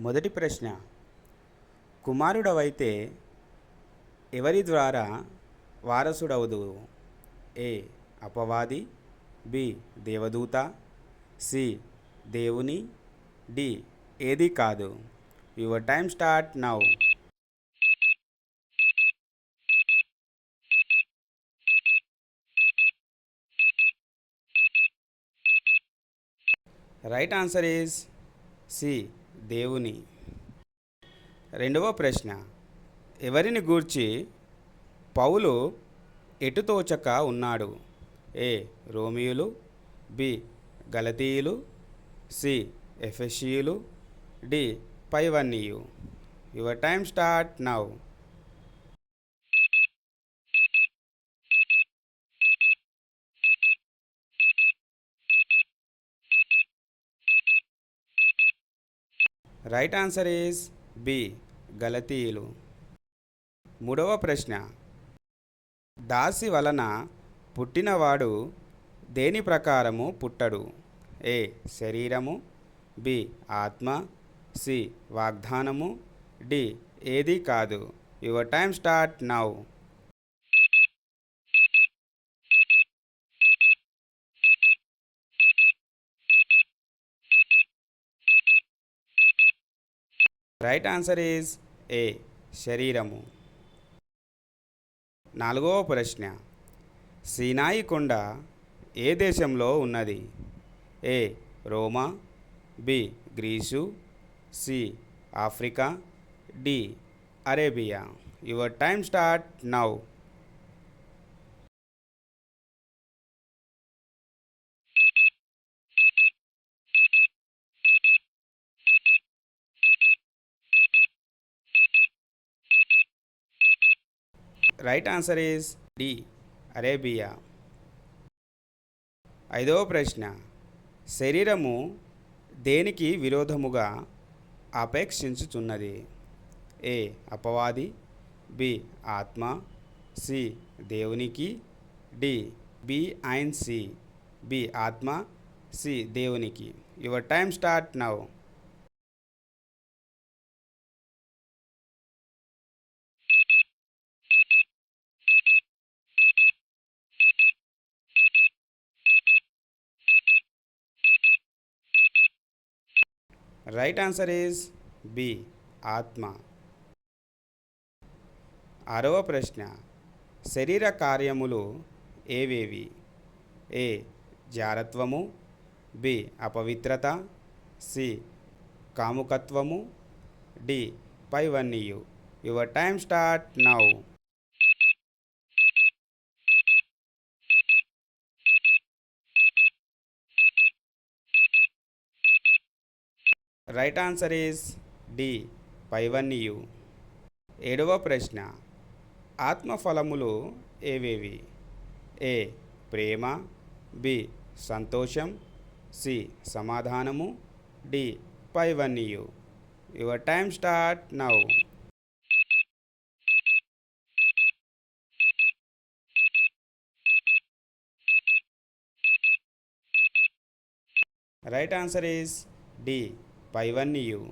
మొదటి ప్రశ్న. కుమారుడవైతే ఎవరి ద్వారా వారసుడవదు? ఏ. అపవాది. బి. దేవదూత. సి. దేవుని. డి. ఏది కాదు. Your time start now. Right answer is C. దేవుని. రెండవ ప్రశ్న. ఎవరిని గూర్చి పౌలు ఎటుతోచక ఉన్నాడు? ఏ. రోమియులు బి. గలతీయులు సి. ఎఫెషియులు D. పైవన్నీయు your time start now. Right answer is B గలతీయులు. మూడవ ప్రశ్న. దాసి వలన పుట్టినవాడు దేని ప్రకారము పుట్టడు? ఏ శరీరము. బి ఆత్మ. సి వాగ్దానము. డి ఏది కాదు. Your time start now right answer is A శరీరము. నాలుగవ ప్రశ్న సీనాయి కొండ ఏ దేశంలో ఉన్నది? A Roma B Greece C Africa D Arabia. Your time start now right answer is D Arabia ఐదవ ప్రశ్న శరీరము దేనికి విరోధముగా అపేక్షించుచున్నది? ఏ అపవాది బి ఆత్మ సి దేవునికి D B and C B ఆత్మ సి దేవునికి. Your time start now right answer is B ఆత్మ. ఆరవ ప్రశ్న శరీర కార్యములు ఏవేవి? ఏ జారత్వము. బి అపవిత్రత. సి కాముకత్వము. D పైవన్నీయు. Your time start now right answer is D పైవన్నీయు ఏడవ ప్రశ్న. ఆత్మఫలములు ఏవేవి? ఏ ప్రేమ. బి సంతోషం. సి సమాధానము. D పైవన్నీయు your time start now right answer is D పైవన్నీయు